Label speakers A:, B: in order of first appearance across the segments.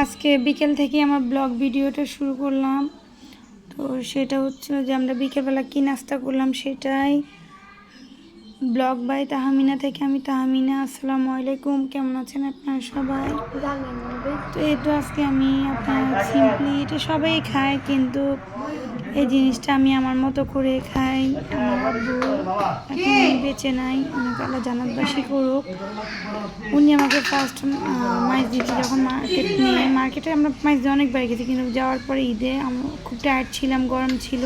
A: আজকে বিকেল থেকে আমার ব্লগ ভিডিওটা শুরু করলাম। তো সেটা হচ্ছে যে আমরা বিকেলবেলা কী নাস্তা করলাম সেটাই। ব্লগ বাই তাহামিনা থেকে আমি তাহামিনা, আসসালামু আলাইকুম। কেমন আছেন আপনারা সবাই? তো এই তো আজকে আমি আপনার সিম্পলি এটা সবাই খায়, কিন্তু এই জিনিসটা আমি আমার মতো করে খাই আমার আব্বু এখন বেঁচে নাই অনেক আল্লাহ জানাতবাসী করুক। উনি আমাকে ফার্স্ট মাছ দিয়েছে যখন মার্কেট নিয়ে। মার্কেটে আমরা মাছ দিয়ে অনেকবার গেছি কিন্তু যাওয়ার পরে ঈদে আমরা খুব টায়ার্ড ছিলাম গরম ছিল।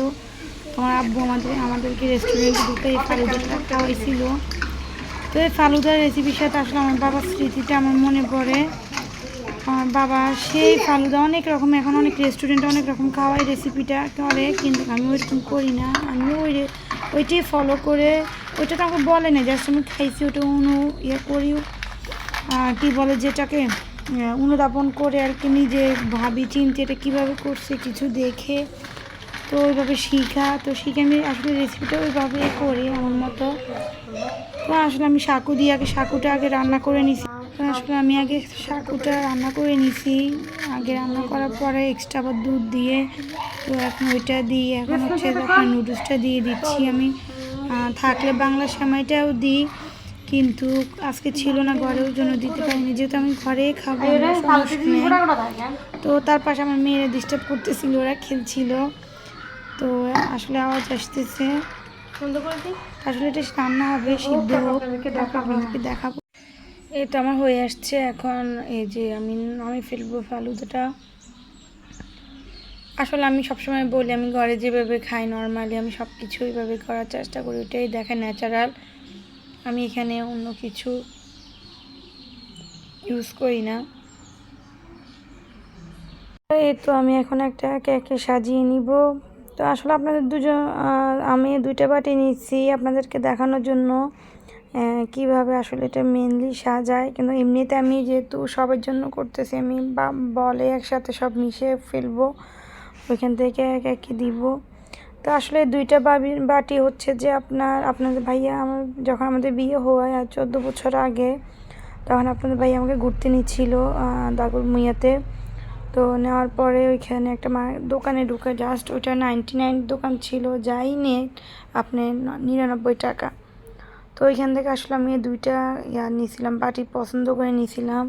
A: আমার আব্বু আমাদের আমাদেরকে রেস্টুরেন্টে ঢুকে এই ফালুদাটা খাওয়াইছিল। তো এই ফালুদার রেসিপির সাথে আসলে আমার বাবার স্মৃতিটা আমার মনে পড়ে। আমার বাবা, সেই ফালুদা অনেক রকম, এখন অনেক রেস্টুরেন্টে অনেক রকম খাওয়াই রেসিপিটা করে, কিন্তু আমি ওইরকম করি না। আমি ওই ওইটাই ফলো করে, ওইটা তো আমাকে বলে না জাস্ট আমি খাইছি, ওটা অনু ইয়ে করি। কি বলে যেটাকে অনুধাবন করে আর কি, নিজে ভাবি, চিনতে এটা কীভাবে করছে, কিছু দেখে। তো ওইভাবে শিখা, তো শিখে আমি আসলে রেসিপিটা ওইভাবে করি আমার মতো। তো আসলে আমি সাকু দিয়ে আগে সাকুটা আগে রান্না করে নিছি। তো আমি আগে সাকুটা রান্না করে নিছি। আগে রান্না করার পরে এক্সট্রা আবার দুধ দিয়ে তো এখন ওইটা দিয়ে এখন হচ্ছে আপনার নুডলসটা দিয়ে দিচ্ছি আমি। থাকলে বাংলা সেমাইটাও দিই কিন্তু আজকে ছিল না ঘরে ওই জন্য দিতে পারিনি। যেহেতু আমি ঘরে খাব তো তার পাশে আমার মেয়েরা ডিস্টার্ব করতেছিল ওরা খেলছিল। তো আসলে আওয়াজ আসতেছে। আসলে এটা রান্না হবে সিদ্ধ হোক দেখাবো। তো আমার হয়ে আসছে এখন এই যে আমি আমি ফেলব ফালুদাটা। আসলে আমি সবসময় বলি, আমি ঘরে যেভাবে খাই নর্মালি আমি সব কিছু এইভাবে করার চেষ্টা করি ওটাই দেখে ন্যাচারাল আমি এখানে অন্য কিছু ইউজ করি না। এই তো আমি এখন একটা কেকে সাজিয়ে নিব। তো আসলে আপনাদের দুজন আমি দুইটা বাটি নিচ্ছি আপনাদেরকে দেখানোর জন্য। কীভাবে আসলে এটা মেনলি সাজায়? কিন্তু এমনিতে আমি যেহেতু সবার জন্য করতেছি, আমি বা- বলে একসাথে সব মিশিয়ে ফেলব, ওইখান থেকে এক একে দিব। তো আসলে দুইটা বাবি, বাটি হচ্ছে যে আপনার, আপনাদের ভাইয়া আমার, যখন আমাদের বিয়ে হয়, আর চোদ্দ বছর আগে, তখন আপনাদের ভাইয়া আমাকে ঘুরতে নিচ্ছিল দাগুর মুইয়াতে। তো নেওয়ার পরে ওইখানে একটা মা, দোকানে ঢুকে জাস্ট ওইটা নাইনটি নাইন দোকান ছিল, যাই নিয়ে আপনি নিরানব্বই টাকা। তো ওইখান থেকে আসলে আমি দুইটা ইয়া নিয়েছিলাম, বাটি পছন্দ করে নিয়েছিলাম।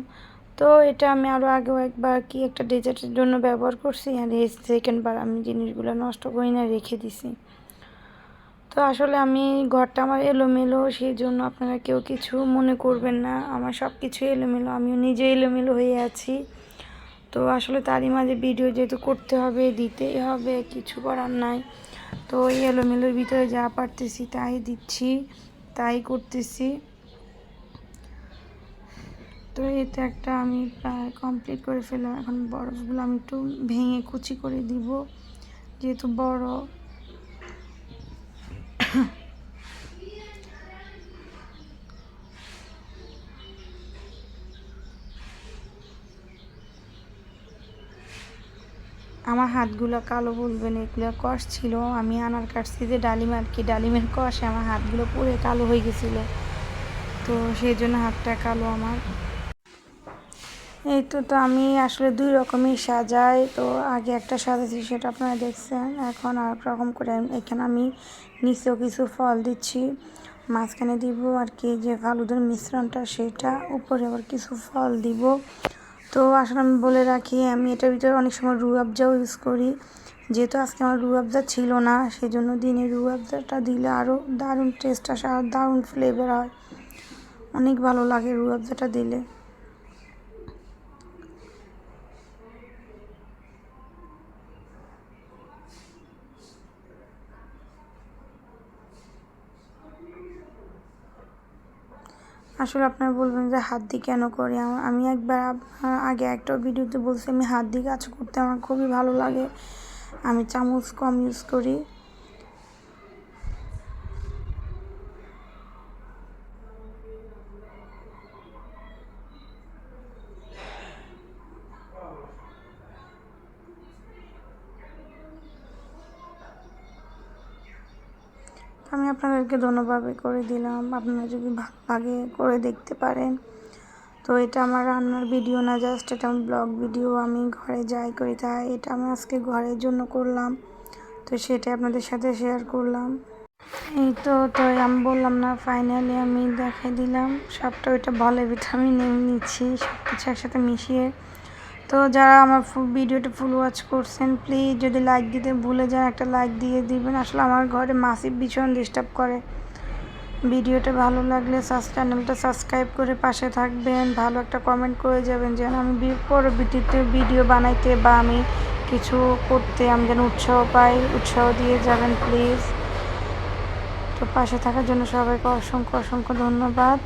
A: তো এটা আমি আরও আগেও একবার কি একটা ডেজার্টের জন্য ব্যবহার করছি আর এই সেকেন্ড বার আমি জিনিসগুলো নষ্ট করি না রেখে দিছি। তো আসলে আমি ঘরটা আমার এলোমেলো সেই জন্য আপনারা কেউ কিছু মনে করবেন না। আমার সব কিছু এলোমেলো, আমিও নিজে এলোমেলো হয়ে আছি। তো আসলে তারই মাঝে ভিডিও যেহেতু করতে হবে, দিতেই হবে, কিছু করার নাই। তো ওই এলোমেলোর ভিতরে যা পারতেছি তাই দিচ্ছি। তাই করতেছি। তো এটা একটা আমি প্রায় কমপ্লিট করে ফেললাম। এখন বরফগুলো আমি একটু ভেঙে কুচি করে দিব। যেহেতু বড় আমার হাতগুলো কালো বলবেন, এগুলো কষ ছিল। আমি আনার কাটছি যে ডালিম আর কি, ডালিমের কষে আমার হাতগুলো পুরো কালো হয়ে গেছিল। তো সেই জন্য হাতটা কালো আমার। এই তো তো আমি আসলে দুই রকমই সাজাই। তো আগে একটা সাজাইছি সেটা আপনারা দেখছেন। এখন আর রকম করে এখানে আমি নিচেও কিছু ফল দিচ্ছি। মাঝখানে দিব আর কি, যে ফালুদের মিশ্রণটা, সেটা। উপরে আবার কিছু ফল দিব। তো আসলে আমি বলে রাখি, আমি এটার ভিতরে অনেক সময় রু আফজাও ইউজ করি। যেহেতু আজকে আমার রু আফজা ছিল না সেই জন্য দিনে রু আফজাটা দিলে আরও দারুণ টেস্ট আসে, আর দারুণ ফ্লেভার হয়। অনেক ভালো লাগে রু আফজাটা দিলে। আসলে আপনারা বলবেন যে হাত দিয়ে কেন করি? আমি একবার আগে একটা ভিডিওতে বলছি, আমি হাত দিয়ে কাজ করতে আমার খুবই ভালো লাগে। আমি চামচ কম ইউজ করি। আমি আপনাদেরকে ধন্যবাদ করে দিলাম। আপনারা যদি ভালো লাগে করে দেখতে পারেন। তো এটা আমার রান্নার ভিডিও না, জাস্ট এটা আমার ব্লগ ভিডিও। আমি ঘরে যাই করি, তাই এটা আমি আজকে ঘরের জন্য করলাম। তো সেটাই আপনাদের সাথে শেয়ার করলাম। এই তো তো আমি বললাম না ফাইনালি আমি দেখাই দিলাম। সবটা, ওইটা বলে ভিটামিন নিচ্ছি সব কিছু একসাথে মিশিয়ে। তো যারা আমার ভিডিওটা ফুল ওয়াচ করছেন প্লিজ যদি লাইক দিতে ভুলে যান, একটা লাইক দিয়ে দিবেন। আসলে আমার ঘরে মাসিভ ভীষণ ডিস্টার্ব করে। ভিডিওটা ভালো লাগলে চ্যানেলটা সাবস্ক্রাইব করে পাশে থাকবেন। ভালো একটা কমেন্ট করে যাবেন যেন আমি পরবর্তীতে ভিডিও বানাইতে বা আমি কিছু করতে আমি যেন উৎসাহ পাই, উৎসাহ দিয়ে যাবেন প্লিজ তো পাশে থাকার জন্য সবাইকে অসংখ্য অসংখ্য ধন্যবাদ।